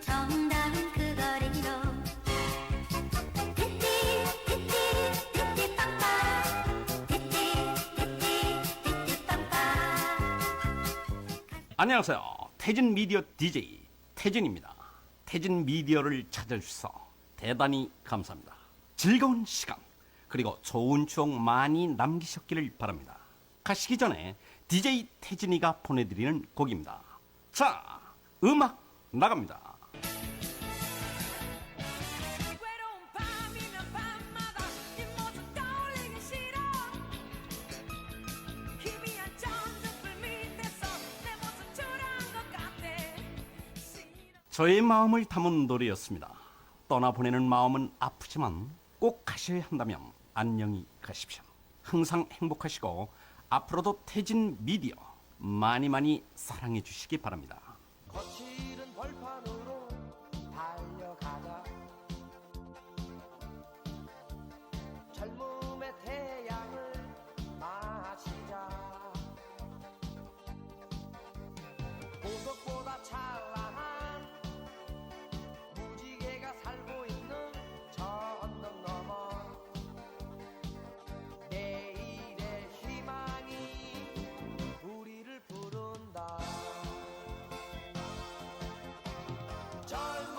정다운 그 거리로 안녕하세요. 태진 미디어 DJ 태진입니다. 태진 미디어를 찾아주셔서 대단히 감사합니다. 즐거운 시간 그리고 좋은 추억 많이 남기셨기를 바랍니다. 가시기 전에 DJ 태진이가 보내드리는 곡입니다. 자, 음악 나갑니다. 저의 마음을 담은 노래였습니다. 떠나보내는 마음은 아프지만 꼭 가셔야 한다면 안녕히 가십시오. 항상 행복하시고 앞으로도 태진 미디어 많이 많이 사랑해 주시기 바랍니다. 거칠은 벌판으로 달려가자 젊음 Time